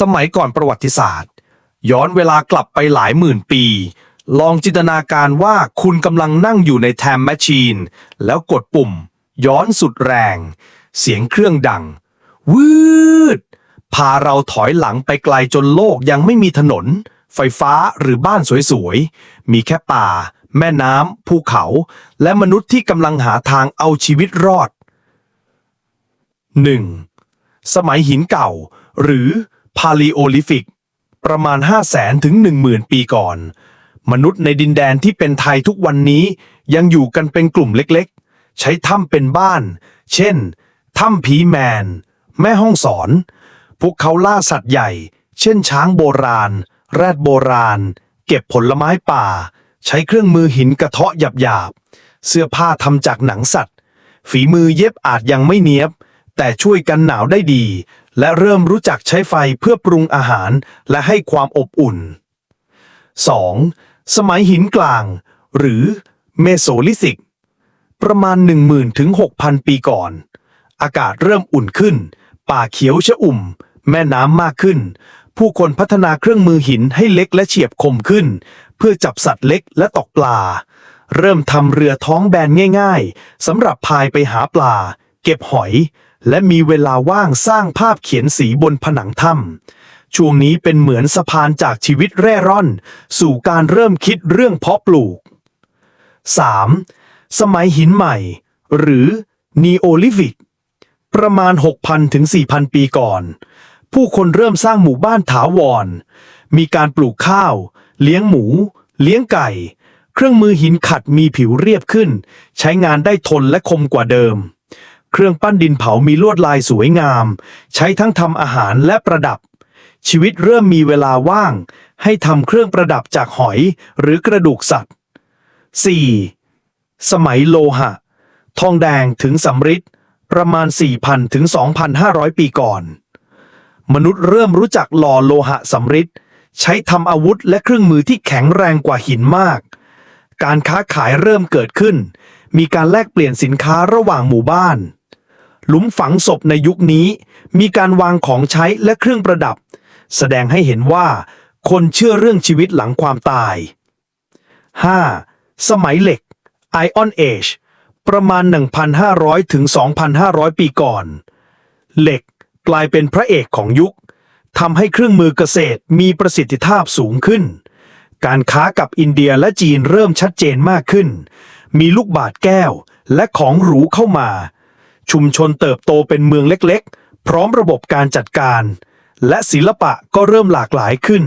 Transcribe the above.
สมัยก่อนประวัติศาสตร์ ย้อนเวลากลับไปหลายหมื่นปี ลองจินตนาการว่าคุณกำลังนั่งอยู่ในแทมแมชชีน แล้วกดปุ่ม ย้อนสุดแรง เสียงเครื่องดัง วืด พาเราถอยหลังไปไกลจนโลกยังไม่มีถนน ไฟฟ้าหรือบ้านสวยๆ มีแค่ป่า แม่น้ำภูเขา และมนุษย์ที่กำลังหาทางเอาชีวิตรอด 1. สมัยหินเก่า หรือ พาลีโอลิฟิก ประมาณ 5 0 0แสนถึง10,000 ปีก่อน มนุษย์ในดินแดนที่เป็นไทยทุกวันนี้ ยังอยู่กันเป็นกลุ่มเล็กๆ ใช้ถ้ำเป็นบ้าน เช่น ถ้ำผีแมน แม่ห้องสอน พวกเขาล่าสัตว์ใหญ่ เช่นช้างโบราณ แรดโบราณ เก็บผลไม้ป่า ใช้เครื่องมือหินกระเทาะหยาบๆ เสื้อผ้าทำจากหนังสัตว์ ฝีมือเย็บอาจยังไม่เนียบ แต่ช่วยกันหนาวได้ดี และเริ่มรู้จักใช้ไฟเพื่อปรุงอาหารและให้ความอบอุ่น 2. สมัยหินกลาง หรือเมโสลิธิก ประมาณ 10,000ถึง6,000 ปีก่อน อากาศเริ่มอุ่นขึ้น ป่าเขียวชะอุ่ม แม่น้ำมากขึ้น ผู้คนพัฒนาเครื่องมือหินให้เล็กและเฉียบคมขึ้น เพื่อจับสัตว์เล็กและตกปลา เริ่มทำเรือท้องแบนง่าย ๆสำหรับพายไปหาปลา เก็บหอย และมีเวลาว่างสร้างภาพเขียนสีบนผนังถ้ำช่วงนี้เป็นเหมือนสะพานจากชีวิตเร่ร่อน สู่การเริ่มคิดเรื่องเพาะปลูก 3. สมัยหินใหม่ หรือนีโอลิฟิกประมาณ 6,000 ถึง 4,000 ปีก่อน ผู้คนเริ่มสร้างหมู่บ้านถาวร มีการปลูกข้าว เลี้ยงหมู เลี้ยงไก่ เครื่องมือหินขัดมีผิวเรียบขึ้น ใช้งานได้ทนและคมกว่าเดิม เครื่องปั้นดินเผามีลวดลายสวยงาม ใช้ทั้งทำอาหารและประดับ ชีวิตเริ่มมีเวลาว่าง ให้ทำเครื่องประดับจากหอยหรือกระดูกสัตว์ 4. สมัยโลหะ ทองแดงถึงสำริดประมาณ 4,000 ถึง 2,500 ปีก่อน มนุษย์เริ่มรู้จักหล่อโลหะสำริดใช้ทำอาวุธและเครื่องมือที่แข็งแรงกว่าหินมาก การค้าขายเริ่มเกิดขึ้น มีการแลกเปลี่ยนสินค้าระหว่างหมู่บ้าน หลุมฝังศพในยุคนี้ มีการวางของใช้และเครื่องประดับ แสดงให้เห็นว่า คนเชื่อเรื่องชีวิตหลังความตาย 5. สมัยเหล็ก Iron Age ประมาณ 1,500 ถึง 2,500 ปีก่อน เหล็กกลายเป็นพระเอกของยุคทำให้เครื่องมือเกษตรมีประสิทธิภาพสูงขึ้น การค้ากับอินเดียและจีนเริ่มชัดเจนมากขึ้น มีลูกบาศก์แก้วและของหรูเข้ามา ชุมชนเติบโตเป็นเมืองเล็กๆ พร้อมระบบการจัดการ และศิลปะก็เริ่มหลากหลายขึ้น